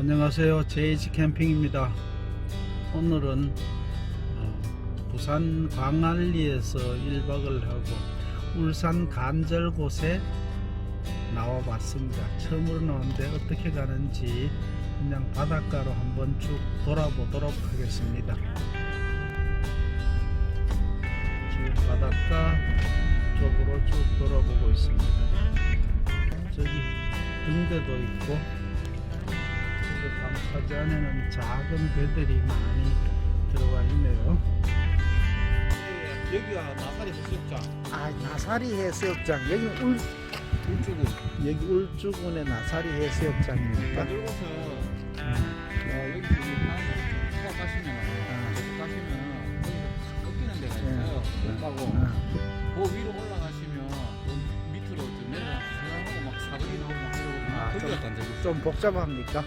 안녕하세요. JH 캠핑입니다. 오늘은 어, 부산 광안리에서 1박을 하고 울산 간절곶에 나와 봤습니다. 처음으로 나왔는데 어떻게 가는지 그냥 바닷가로 한번 쭉 돌아보도록 하겠습니다. 쭉 바닷가 쪽으로 쭉 돌아보고 있습니다. 저기 등대도 있고 그 안에는 작은 배들이 많이 들어가 있네요. 여기가 나사리 해수욕장. 아 나사리 해수욕장. 여기 울 울주군. 여기 울주군의 나사리 어, 여기 가시면 계속 가시면 꺾이는 데가 있어요. 네. 못 가고 아, 그 위로 올라가시면 그 밑으로 좀 내려가고 막 사거리 나오고 막 이러거든요. 아, 거기가 좀- 좀 복잡합니까?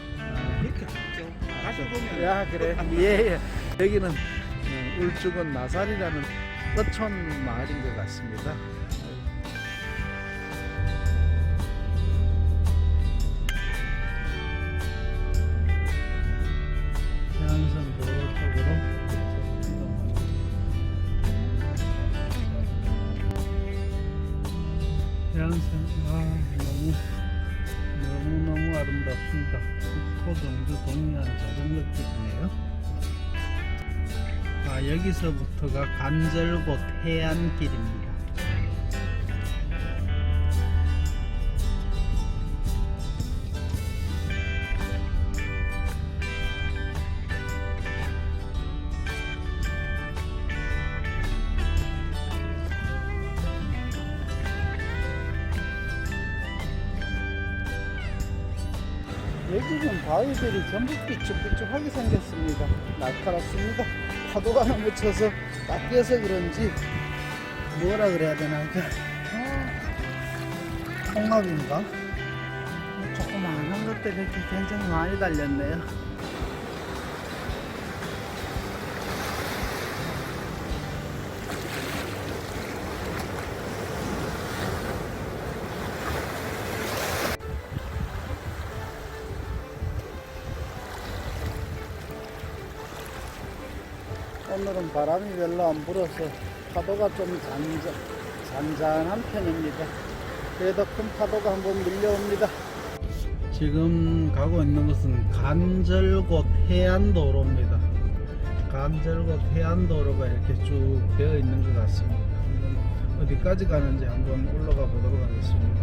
이렇게 갔죠 가셔보면 야 그래 예, 예. 여기는 어, 울주군 나사리라는 어촌 마을인 것 같습니다. 토종주 동해안 자전거 길이네요. 아 여기서부터가 간절곶 해안길입니다. 여기는 바위들이 전부 삐쭉삐쭉하게 생겼습니다. 날카롭습니다. 파도가 너무 쳐서 깎여서 그런지 뭐라 그래야 되나 이게 어, 홍합인가? 뭐 조그마한 것들이 이렇게 굉장히 많이 달렸네요. 오늘은 바람이 별로 안 불어서 파도가 좀 잔잔, 잔잔한 편입니다. 그래도 큰 파도가 한번 밀려옵니다. 지금 가고 있는 것은 간절곶 해안도로입니다. 간절곶 해안도로가 이렇게 쭉 되어 있는 것 같습니다. 어디까지 가는지 한번 올라가 보도록 하겠습니다.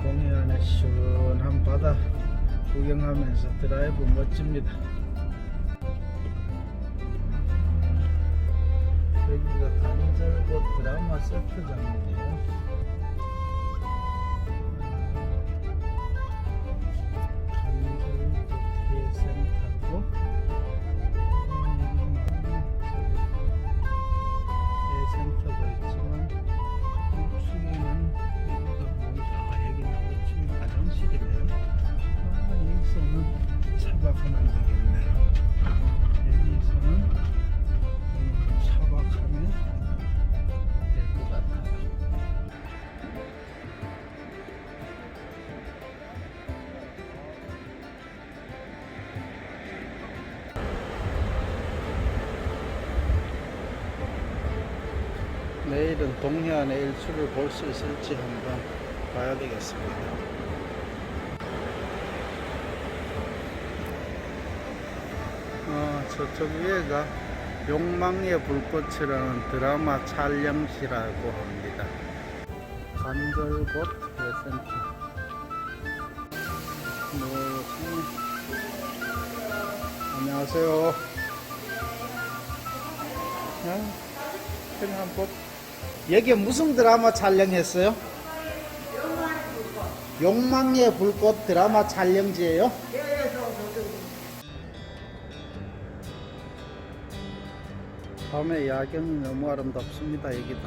동해안의 시원한 바다 구경하면서 드라이브 멋집니다. 여기가 간절곶 드라마 세트장이에요. 차박하면 되겠네요. 여기서는 음, 차박하면 될 것 같아요. 내일은 동해안의 일출을 볼 수 있을지 한번 봐야 되겠습니다. 어, 저쪽 위에가 욕망의 불꽃이라는 드라마 촬영지라고 합니다. 간절곶 대센터. 네. 안녕하세요. 야, 그냥 한번 여기 무슨 드라마 촬영했어요? 욕망의 불꽃 드라마 촬영지예요? 밤의 야경이 너무 아름답습니다 여기도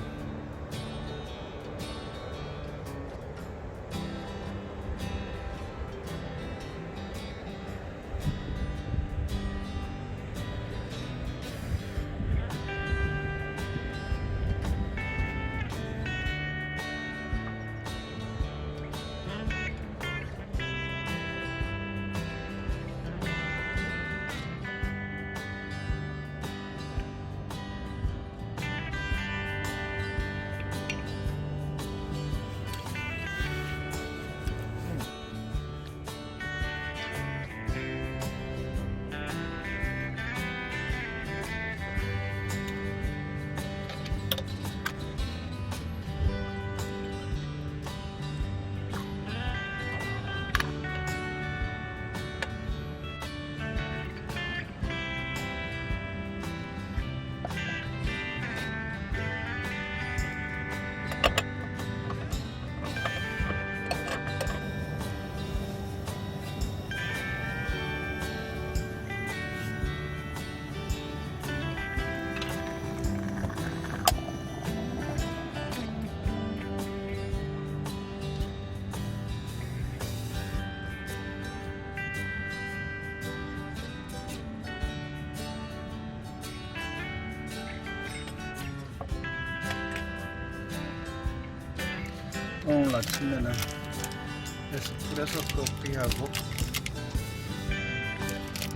오늘 아침에는 에스프레소 커피하고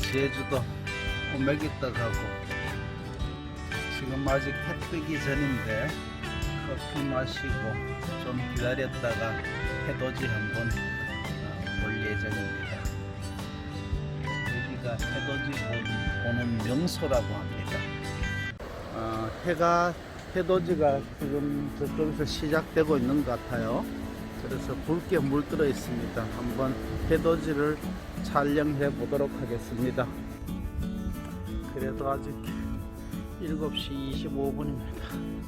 제주도 오메기떡 하고 지금 아직 해 뜨기 전인데 커피 마시고 좀 기다렸다가 해돋이 한번 어, 볼 예정입니다. 여기가 해돋이 보- 보는 명소라고 합니다. 어, 해가 해돋이가 지금 저쪽에서 시작되고 있는 것 같아요. 그래서 붉게 물들어 있습니다. 한번 해돋이를 촬영해 보도록 하겠습니다. 그래도 아직 7시 25분입니다.